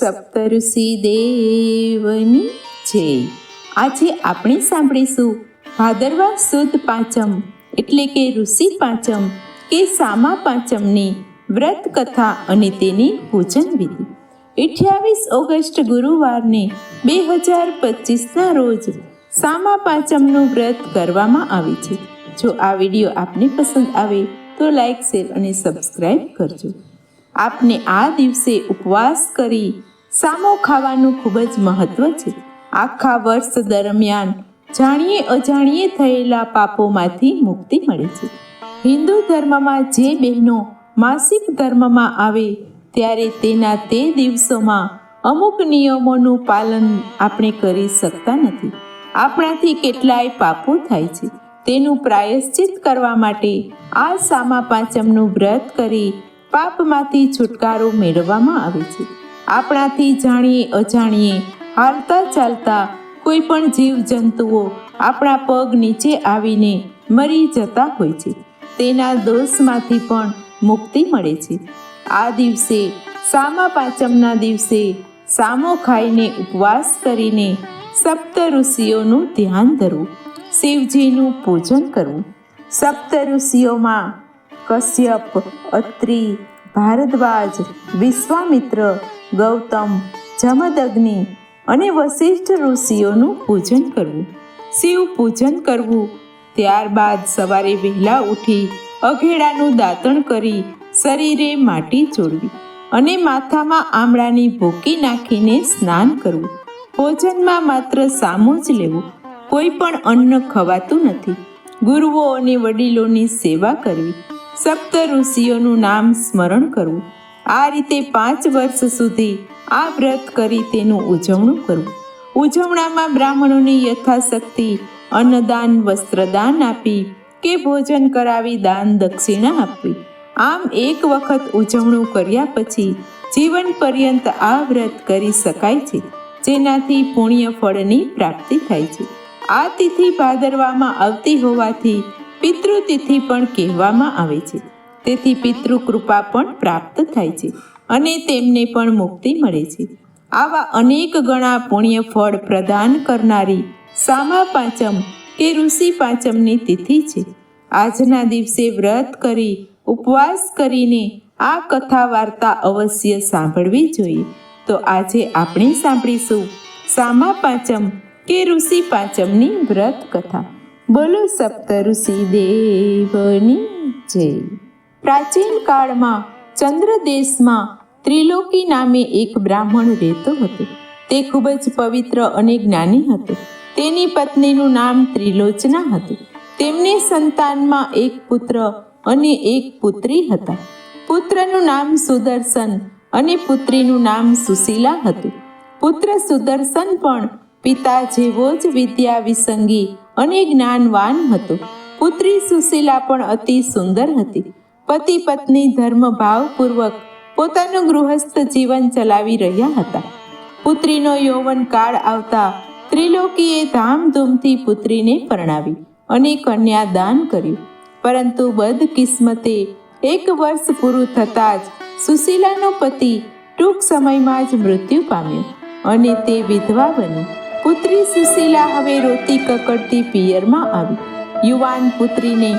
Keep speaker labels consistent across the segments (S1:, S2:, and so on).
S1: સપ્તઋષિ દેવની જય આજે આપણે સાંભળીશું ભાદરવા સુદ પાંચમ એટલે કે ઋષિ પાંચમ કે સામા પાંચમની વ્રત કથા અને તેની પૂજન વિધિ. અઠ્યાવીસ ઓગસ્ટ ગુરુવારને બે હજાર પચીસના રોજ સામા પાંચમનું વ્રત કરવામાં આવે છે. જો આ વીડિયો આપને પસંદ આવે તો લાઈક, શેર અને સબસ્ક્રાઈબ કરજો. આપને આ દિવસે ઉપવાસ કરી સામો ખાવાનું ખૂબ જ મહત્વ છે. આખા વર્ષ દરમિયાન જાણીએ અજાણીએ થયેલા પાપોમાંથી મુક્તિ મળે છે. હિન્દુ ધર્મમાં જે બહેનો માસિક ધર્મમાં આવે ત્યારે તેના તે દિવસોમાં અમુક નિયમોનું પાલન આપણે કરી શકતા નથી. આપણાથી કેટલાય પાપો થાય છે. તેનું પ્રાયશ્ચિત કરવા માટે આ સામા પાંચમનું વ્રત કરી પાપમાંથી છુટકારો મેળવવામાં આવે છે. આપણાથી જાણીએ, અજાણીએ, હાલતા ચાલતા કોઈ પણ જીવ જંતુઓ આપણા પગ નીચે આવીને મરી જતા હોય છે. તેના દોષમાંથી પણ મુક્તિ મળે છે. આ દિવસે સામા પાંચમના દિવસે સામો ખાઈને ઉપવાસ કરીને સપ્ત ઋષિઓનું ધ્યાન ધરવું, શિવજીનું પૂજન કરવું. સપ્ત ઋષિઓમાં કશ્યપ, અત્રિ, ભારદ્વાજ, વિશ્વામિત્ર ગૌતમ, જમદગ્નિ અને વશિષ્ઠ ઋષિઓનું પૂજન કરવું. શિવ પૂજન કરવું. ત્યારબાદ સવારે વહેલા ઉઠી અઘેડાનું દાંતણ કરી શરીરે માટી ચોડવી અને માથામાં આમળાની ભૂકી નાખીને સ્નાન કરવું. ભોજનમાં માત્ર સામું જ લેવું, કોઈ પણ અન્ન ખવાતું નથી. ગુરુઓ અને વડીલોની સેવા કરવી. સપ્ત ઋષિઓનું નામ સ્મરણ કરવું. આ રીતે પાંચ વર્ષ સુધી આ વ્રત કરી તેનું ઉજવણું કરવું. ઉજવણામાં બ્રાહ્મણોને યથાશક્તિ, અન્નદાન, વસ્ત્રદાન આપી કે ભોજન કરાવી દાન દક્ષિણા આપવી. આમ એક વખત ઉજવણું કર્યા પછી જીવન પર્યંત આ વ્રત કરી શકાય છે, જેનાથી પુણ્ય ફળની પ્રાપ્તિ થાય છે. આ તિથિ ભાદરવામાં આવતી હોવાથી પિતૃતિથિ પણ કહેવામાં આવે છે. તેથી પિતૃ કૃપા પણ પ્રાપ્ત થાય છે અને તેમને પણ મુક્તિ મળે છે. આવા અનેક ગણા પુણ્ય ફળ પ્રદાન કરનારી સામા પાંચમ કે ઋષિ પાંચમની તિથિ છે. આજના દિવસે વ્રત કરી, ઉપવાસ કરીને આ કથા વાર્તા અવશ્ય સાંભળવી જોઈએ. તો આજે આપણે સાંભળીશું સામા પાંચમ કે ઋષિ પાંચમની વ્રત કથા. બોલો સપ્ત ઋષિ દેવની જય. પ્રાચીન કાળમાં ચંદ્ર દેશમાં ત્રિલોકી નામે એક બ્રાહ્મણ રહેતો હતો. તે ખૂબ જ પવિત્ર અને જ્ઞાની હતો. તેની પત્નીનું નામ ત્રિલોચના હતું. તેમને સંતાનમાં એક પુત્ર અને એક પુત્રી હતા. પુત્રનું નામ સુદર્શન અને પુત્રીનું નામ સુશીલા હતું. પુત્ર સુદર્શન પણ પિતા જેવો જ વિદ્યા વિસંગી અને જ્ઞાનવાન હતો. પુત્રી સુશીલા પણ અતિ સુંદર હતી. પતિ પત્ની ધર્મભાવપૂર્વક પોતાનું ગૃહસ્થ જીવન ચલાવી રહ્યા હતા. પુત્રીનો યૌવન કાળ આવતા ત્રિલોકીએ ધામધૂમથી પુત્રીને પરણાવી અને કન્યાદાન કર્યું. પરંતુ બદકિસ્મતે એક વર્ષ પૂરું થતાં જ સુશીલાનો પતિ ટૂંક સમયમાં જ મૃત્યુ પામ્યો અને તે વિધવા બની. પુત્રી સુશીલા હવે રોતી કકડતી પિયરમાં આવી. યુવાન પુત્રીને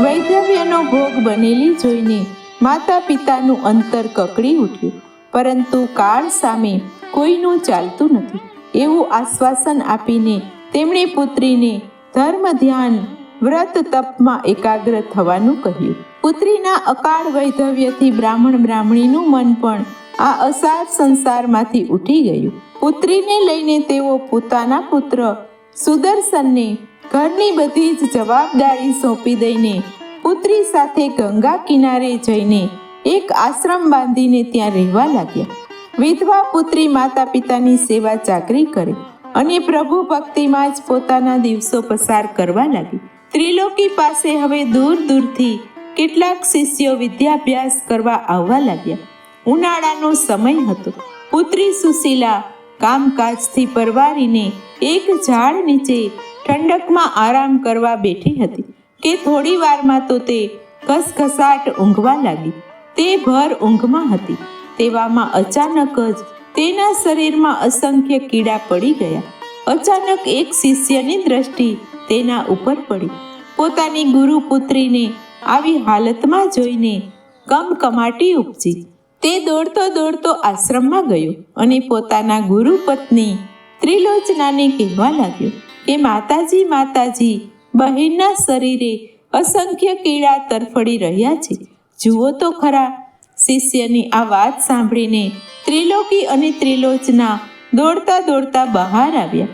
S1: વૈધવ્યનો ભોગ બનેલી જોઈને માતા પિતાનું અંતર કકડી ઉઠ્યું. પરંતુ કાળ સામે કોઈનું ચાલતું નથી. એવું આશ્વાસન આપીને તેમણે પુત્રીને ધર્મ ધ્યાન, વ્રત તપમાં એકાગ્ર થવાનું કહ્યું. પુત્રીના અકાળ વૈધવ્યથી બ્રાહ્મણ બ્રાહ્મણીનું મન પણ આ અસાર સંસારમાંથી ઉઠી ગયું. પુત્રીને લઈને તેઓ પોતાના પુત્ર સુદર્શનને ઘરની બધી જ જવાબદારી સોંપી દઈને પુત્રી સાથે ગંગા કિનારે જઈને એક આશ્રમ બાંધીને ત્યાં રહેવા લાગ્યા. વિધવા પુત્રી માતા પિતાની સેવા ચાકરી કરી અને પ્રભુ ભક્તિમાં જ પોતાના દિવસો પસાર કરવા લાગી. ત્રિલોકી પાસે હવે દૂર દૂરથી કેટલાક શિષ્યો વિદ્યાભ્યાસ કરવા આવવા લાગ્યા. ઉનાળાનો સમય હતો. પુત્રી સુશીલા કામકાજથી પરવારીને એક ઝાડ નીચે ઠંડકમાં આરામ કરવા બેઠી હતી. કે થોડી વારમાં તો તે ઘસઘસાટ ઊંઘવા લાગી. તે ભર ઊંઘમાં હતી. તેવામાં અચાનક જ તેના શરીરમાં અસંખ્ય કીડા પડી ગયા. અચાનક એક શિષ્યની દ્રષ્ટિ તેના ઉપર પડી. પોતાની ગુરુ પુત્રીને આવી હાલતમાં જોઈને કમકમાટી ઉપજી. તે દોડતો દોડતો આશ્રમમાં ગયો અને પોતાના ગુરુ પત્ની ત્રિલોચનાને કહેવા લાગ્યો કે માતાજી માતાજી, બહેનના શરીરે અસંખ્ય કીડા તરફડી રહ્યા છે. જુઓ તો ખરા, શિષ્યની આ વાત સાંભળીને ત્રિલોકી અને ત્રિલોચના દોડતા દોડતા બહાર આવ્યા.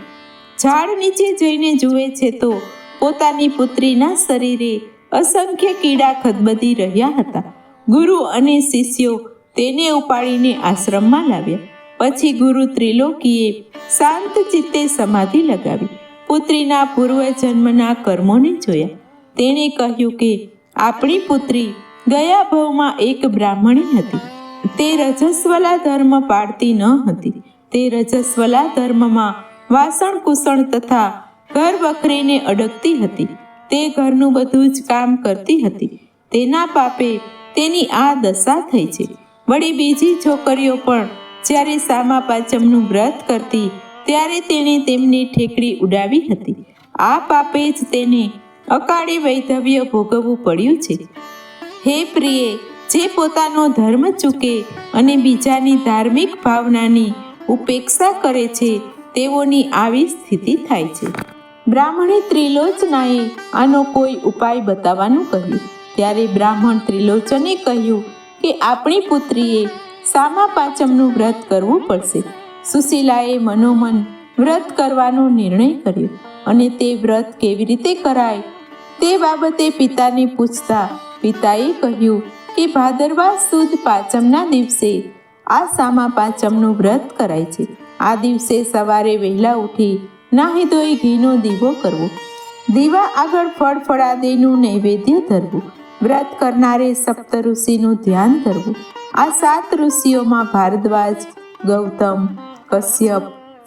S1: ઝાડ નીચે જઈને જુએ છે તો પોતાની પુત્રીના શરીરે અસંખ્ય કીડા ખદબદી રહ્યા હતા. ગુરુ અને શિષ્યો તેને ઉપાડીને આશ્રમમાં લાવ્યા. પછી ગુરુ ત્રિલોકીએ શાંત ચિત્તે સમાધિ લગાવી. પુત્રીના પૂર્વજન્મના કર્મોને જોયા. તેણે કહ્યું કે, આપણી પુત્રી ગયા ભવમાં એક બ્રાહ્મણી હતી. તે રજસ્વલા ધર્મ પાળતી ન હતી. તે રજસ્વલા ધર્મમાં વાસણ કુસણ તથા ઘર વખરીને અડકતી હતી. તે ઘરનું બધું જ કામ કરતી હતી. તેના પાપે તેની આ દશા થઈ છે. વળી બીજી છોકરીઓ પણ જ્યારે સામા પાંચમનું વ્રત કરતી ત્યારે તેણે તેમની ઠેકડી ઉડાવી હતી. આ પાપે જ તેને અકાળે વૈધવ્ય ભોગવવું પડ્યું છે. હે પ્રિય, જે પોતાનો ધર્મ ચૂકે અને બીજાની ધાર્મિક ભાવનાની ઉપેક્ષા કરે છે, તેઓની આવી સ્થિતિ થાય છે. બ્રાહ્મણે ત્રિલોચનાએ આનો કોઈ ઉપાય બતાવવાનું કહ્યું. ત્યારે બ્રાહ્મણ ત્રિલોચને કહ્યું કે, આપણી પુત્રીએ સામા પાંચમનું વ્રત કરવું પડશે. સુશીલાએ મનોમન વ્રત કરવાનો નિર્ણય કર્યો અને તે વ્રત કેવી રીતે કરાય તે બાબતે પિતાને પૂછતા પિતાએ કહ્યું કે ભાદરવા સુદ પાંચમના દિવસે આ સામા પાંચમનું વ્રત કરાય છે. આ દિવસે સવારે વહેલા ઉઠી નાહી ધોઈ ઘીનો દીવો કરવો. દીવા આગળ ફળ ફળાદીનું નૈવેદ્ય ધરવું. વ્રત કરનારે સપ્ત ઋષિનું ધ્યાન ધરવું. આ સાત ઋષિઓમાં ભારદ્વાજ, ગૌતમ કશ્યપ,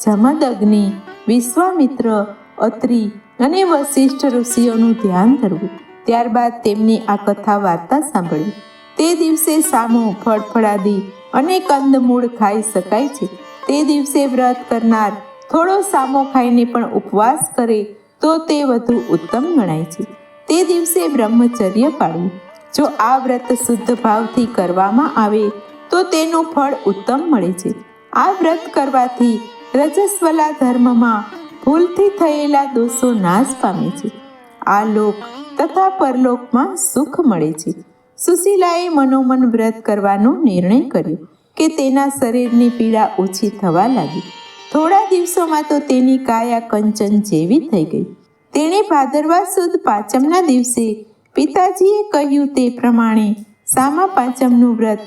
S1: જમદગ્નિ, વિશ્વામિત્ર, અત્રિ અને વશિષ્ઠ ઋષિઓનું ધ્યાન ધરવું. ત્યારબાદ તેમની આ કથા વાર્તા સાંભળવી. તે દિવસે સામો ફળફળાદી અને કંદમૂળ ખાઈ શકાય છે. તે દિવસે વ્રત કરનાર થોડો સામો ખાઈને પણ ઉપવાસ કરે તો તે વધુ ઉત્તમ ગણાય છે. તે દિવસે બ્રહ્મચર્ય પાળવું. જો આ વ્રત શુદ્ધ ભાવથી કરવામાં આવે તો તેનું ફળ ઉત્તમ મળે છે. આ વ્રત કરવાથી રજસ્વલા ધર્મમાં ભૂલથી થયેલા દોષો નાશ પામે છે. આ લોક તથા પરલોકમાં સુખ મળે છે. સુશીલાએ મનોમન વ્રત કરવાનો નિર્ણય કર્યો કે તેના શરીરની પીડા ઓછી થવા લાગી. થોડા દિવસોમાં તો તેની કાયા કંચન જેવી થઈ ગઈ. તેણે ભાદરવા સુદ પાંચમના દિવસે પિતાજીએ કહ્યું તે પ્રમાણે સામા પાંચમનું વ્રત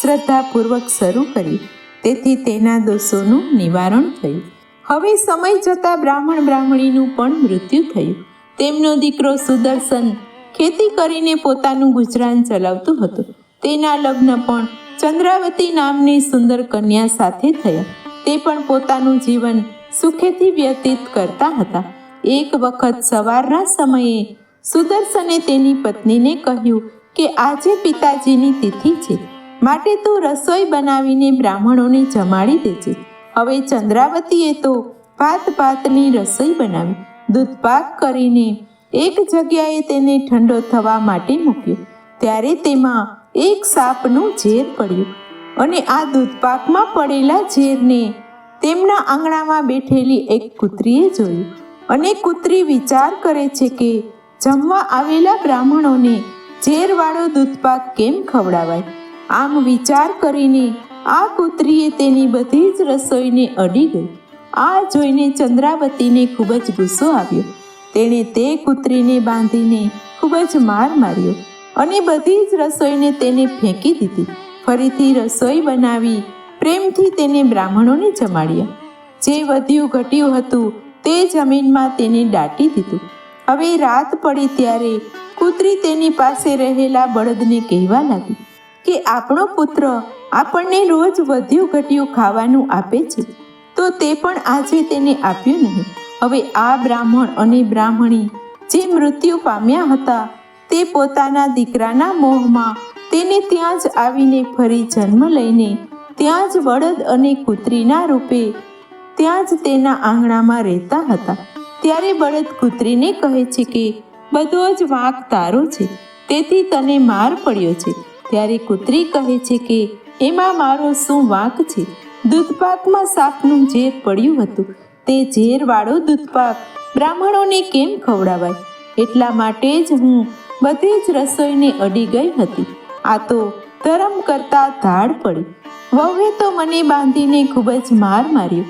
S1: શ્રદ્ધાપૂર્વક શરૂ કર્યું. તેથી તેના દોષોનું નિવારણ થયું. હવે સમય જતાં બ્રાહ્મણ બ્રાહ્મણીનું પણ મૃત્યુ થયું. તેમનો દીકરો સુદર્શન ખેતી કરીને પોતાનું ગુજરાન ચલાવતું હતું. તેના લગ્ન પણ ચંદ્રાવતી નામની સુંદર કન્યા સાથે થયા. તે પણ પોતાનું જીવન સુખેથી વ્યતીત કરતા હતા. એક વખત સવારના સમયે સુદર્શને તેની પત્નીને કહ્યું કે આજે પિતાજીની તિથિ છે. માટે તો રસોઈ બનાવીને બ્રાહ્મણોને જમાડી દેજે. હવે ચંદ્રાવતીએ તો ભાત ભાતની રસોઈ બનાવી. દૂધપાક કરીને એક જગ્યાએ તેને ઠંડો થવા માટે મૂક્યો. ત્યારે તેમાં એક સાપનું ઝેર પડ્યું અને આ દૂધપાકમાં પડેલા ઝેરને તેમના આંગણામાં બેઠેલી એક કૂતરીએ જોયું. અને કૂતરી વિચાર કરે છે કે જમવા આવેલા બ્રાહ્મણોને ઝેરવાળો દૂધપાક કેમ ખવડાવાય? આમ વિચાર કરીને આ કૂતરીએ તેની બધી જ રસોઈને અડી ગઈ. આ જોઈને ચંદ્રાવતીને ખૂબ જ ગુસ્સો આવ્યો. તેણે તે કૂતરીને બાંધીને ખૂબ જ માર માર્યો અને બધી જ રસોઈને તેને ફેંકી દીધી. ફરીથી રસોઈ બનાવી પ્રેમથી તેને બ્રાહ્મણોને જમાડ્યા. જે વધ્યું ઘટ્યું હતું તે જમીનમાં તેને દાટી દીધું. હવે રાત પડી ત્યારે કૂતરી તેની પાસે રહેલા બળદને કહેવા લાગી. કે આપણો પુત્ર આપણને રોજ વધ્યું ઘટ્યું ખાવાનું આપે છે, તો તે પણ આજે તેને આપ્યું નહીં. હવે આ બ્રાહ્મણ અને બ્રાહ્મણી જે મૃત્યુ પામ્યા હતા, તે પોતાના દીકરાના મોહમાં તેને ત્યાં જ આવીને ફરી જન્મ લઈને ત્યાં જ બળદ અને કૂતરીના રૂપે ત્યાં જ તેના આંગણામાં રહેતા હતા. ત્યારે બળદ કૂતરીને કહે છે કે, બધો જ વાંક તારો છે, તેથી તને માર પડ્યો છે. ત્યારે કૂતરી કહે છે કે, એમાં મારો શું વાંક છે? દૂધપાકમાં સાપનું ઝેર પડ્યું હતું. તે ઝેરવાળો દૂધપાક બ્રાહ્મણોને કેમ ખવડાવાય? એટલા માટે જ હું બધી જ રસોઈને અડી ગઈ હતી. આ તો ધરમ કરતા ધાડ પડી. વહુએ તો મને બાંધીને ખૂબ જ માર માર્યો.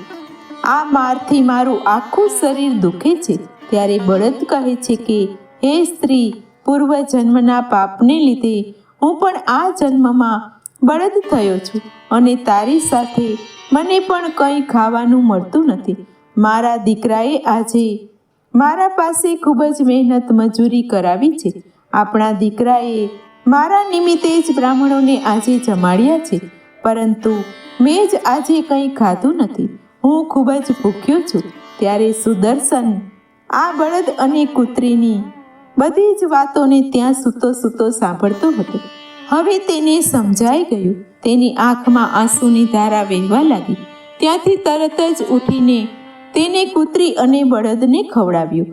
S1: આ મારથી મારું આખું શરીર દુખે છે. ત્યારે બળદ કહે છે કે, હે સ્ત્રી પૂર્વ જન્મના પાપને લીધે હું પણ આ જન્મમાં બળદ થયો છું અને તારી સાથે મને પણ કંઈ ખાવાનું મળતું નથી. મારા દીકરાએ આજે મારા પાસે ખૂબ જ મહેનત મજૂરી કરાવી છે. આપણા દીકરાએ મારા નિમિત્તે જ બ્રાહ્મણોને આજે જમાડ્યા છે, પરંતુ મેં જ આજે કંઈ ખાધું નથી. હું ખૂબ જ ભૂખ્યો છું. ત્યારે સુદર્શન આ બળદ અને કૂતરીની બધી જ વાતોને ત્યાં સૂતો સૂતો સાંભળતો હતો. હવે તેને સમજાઈ ગયું. તેની આંખમાં આંસુની ધારા વહેવા લાગી. ત્યાંથી તરત જ ઉઠીને તેને કૂતરી અને બળદને ખવડાવ્યું.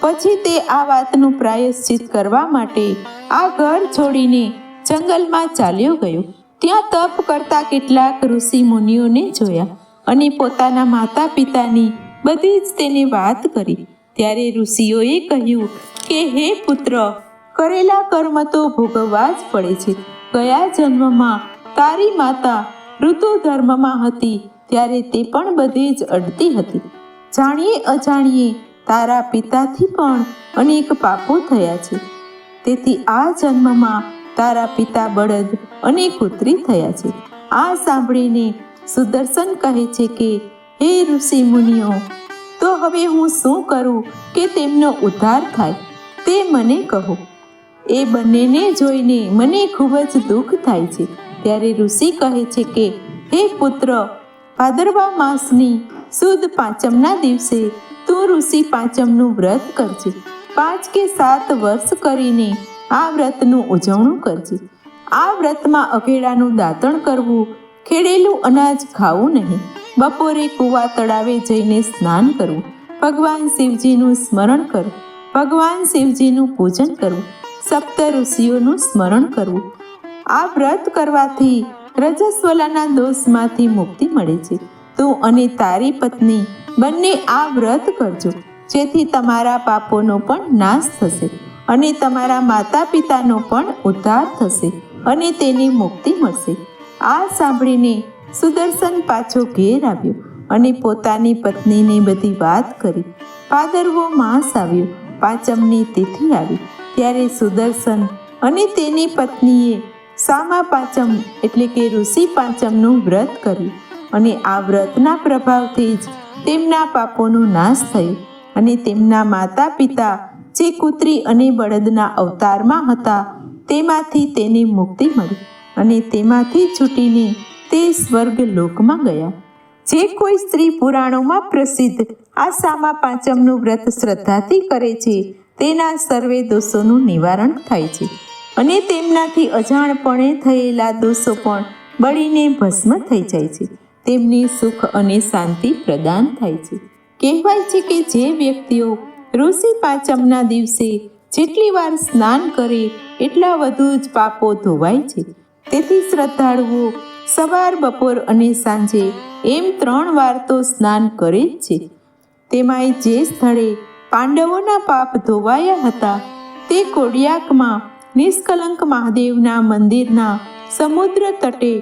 S1: પછી તે આ વાતનું પ્રાયશ્ચિત કરવા માટે આ ઘર છોડીને જંગલમાં ચાલ્યો ગયો. ત્યાં તપ કરતા કેટલાક ઋષિ મુનિઓને જોયા અને પોતાના માતા પિતાની બધી જ તેને વાત કરી. ત્યારે ઋષિઓએ કહ્યું કે, હે પુત્ર, કરેલા કર્મ તો ભોગવવા જ પડે છે. ગયા જન્મમાં તારી માતા ઋતુ ધર્મમાં હતી, ત્યારે તે પણ બધે જ અડતી હતી. જાણીએ અજાણીએ તારા પિતાથી પણ અનેક પાપો થયા છે. તેથી આ જન્મમાં તારા પિતા બળદ અને કૂતરી થયા છે. આ સાંભળીને સુદર્શન કહે છે કે, હે ઋષિ મુનિઓ તો હવે હું શું કરું કે તેમનો ઉદ્ધાર થાય? તે મને કહો. એ બંનેને જોઈને મને ખૂબ જ દુઃખ થાય છે. ત્યારે ઋષિ કહે છે કે, હે પુત્ર ભાદરવા માસની સુદ પાંચમના દિવસે તું ઋષિ પાંચમનું વ્રત કરજે. પાંચ કે સાત વર્ષ કરીને આ વ્રતનું ઉજવણું કરજે. આ વ્રતમાં અઘેડાનું દાંતણ કરવું, ખેડેલું અનાજ ખાવું નહીં. બપોરે કૂવા તળાવે જઈને સ્નાન કરવું ભગવાન શિવજીનું સ્મરણ કરવું ભગવાન શિવજીનું પૂજન કરવું સપ્ત ઋષિઓનું સ્મરણ કરવું આ વ્રત કરવાથી રજસ્વલાના દોષમાંથી મુક્તિ મળે છે. તું અને તારી પત્ની બંને આ વ્રત કરજો. જેથી તમારા પાપોનો પણ નાશ થશે અને તમારા માતા પિતાનો પણ ઉદ્ધાર થશે અને તેની મુક્તિ મળશે. આ સાંભળીને સુદર્શન પાછો ઘેર આવ્યો અને પોતાની પત્નીને બધી વાત કરી. પાદરવો માસ આવ્યો, પાંચમની તિથિ આવી. ત્યારે સુદર્શન અને તેની પત્નીએ સામા પાંચમ એટલે કે ઋષિ પાંચમનું વ્રત કર્યું અને આ વ્રતના પ્રભાવથી જ તેમના પાપોનો નાશ થયો અને તેમના માતા પિતા જે કૂતરી અને બળદના અવતારમાં હતા તેમાંથી તેને મુક્તિ મળી અને તેમાંથી છૂટીને તે સ્વર્ગ લોકમાં ગયા. જે કોઈ સ્ત્રી પુરાણોમાં પ્રસિદ્ધ આ સામા પાંચમનું વ્રત શ્રદ્ધાથી કરે છે, તેના સર્વે દોષોનું નિવારણ થાય છે. અને તેમનાથી અજાણપણે થયેલા દોષો પણ બળીને ભસ્મ થઈ જાય છે. તેમને સુખ અને શાંતિ પ્રદાન થાય છે. કહેવાય છે કે જે વ્યક્તિઓ ઋષિ પાંચમના દિવસે જેટલી વાર સ્નાન કરે, એટલા વધુ જ પાપો ધોવાય છે. તેથી શ્રદ્ધાળુઓ સવાર, બપોર અને સાંજે એમ ત્રણ વાર તો સ્નાન કરે જ છે. તેમાંય જે સ્થળે પાંડવોના પાપ ધોવાયા હતા, તે કોડિયાકમાં, નિષ્કલંક મહાદેવના મંદિરના સમુદ્ર તટે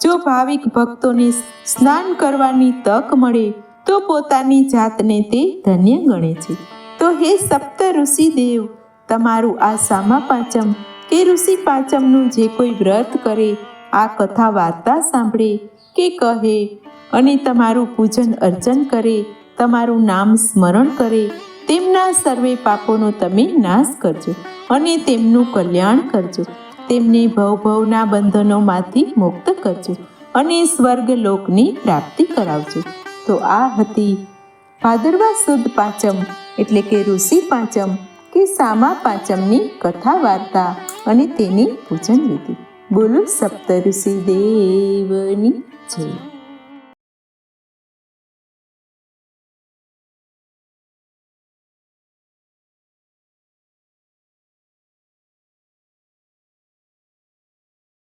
S1: જો ભાવિક ભક્તોને સ્નાન કરવાની તક મળે, તો પોતાની જાતને તે ધન્ય ગણે છે. તો હે સપ્ત ઋષિ દેવ, તમારું આ સામા પાંચમ, કે ઋષિ પાંચમનું જે કોઈ વ્રત કરે આ કથા વાર્તા સાંભળે કે કહે અને તમારું પૂજન અર્ચન કરે, તમારું નામ સ્મરણ કરે, તેમના સર્વે પાપોનો તમે નાશ કરજો અને તેમનું કલ્યાણ કરજો. તેમને ભવભવના બંધનોમાંથી મુક્ત કરજો અને સ્વર્ગ લોકની પ્રાપ્તિ કરાવજો. તો આ હતી ભાદરવા સુદ પાંચમ એટલે કે ઋષિ પાંચમ કે સામા પાંચમની કથા વાર્તા અને તેની પૂજન વિધિ. બોલો સપ્તઋષિ દેવની છે